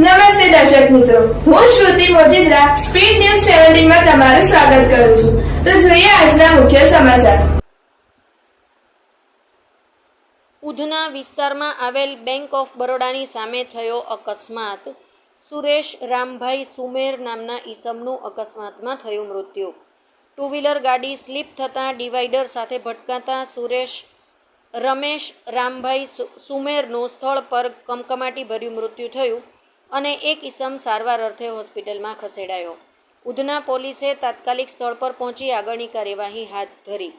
નમસ્તે દર્શક મિત્રો. હું શ્રુતિ મોજીદ્રા, સ્પીડ ન્યૂઝ સેવન્ટીનમાં તમારું સ્વાગત કરું છું. તો જોઈએ આજના મુખ્ય સમાચાર. ઉધના વિસ્તારમાં આવેલ બેંક ઓફ બરોડાની સામે થયો અકસ્માત. સુરેશ રામભાઈ સુમેર નામના ઈસમનું અકસ્માતમાં થયું મૃત્યુ. ટુ વ્હીલર ગાડી સ્લીપ થતાં ડિવાઈડર સાથે ભટકાતા સુરેશ, રમેશ રામભાઈ સુમેરનું સ્થળ પર કમકમાટી ભર્યું મૃત્યુ થયું. અને એક ઈસમ સારવાર અર્થે હોસ્પિટલમાં ખસેડાયો. ઉધના પોલીસે તાત્કાલિક સ્થળ પર પહોંચી આગળની કાર્યવાહી હાથ ધરી.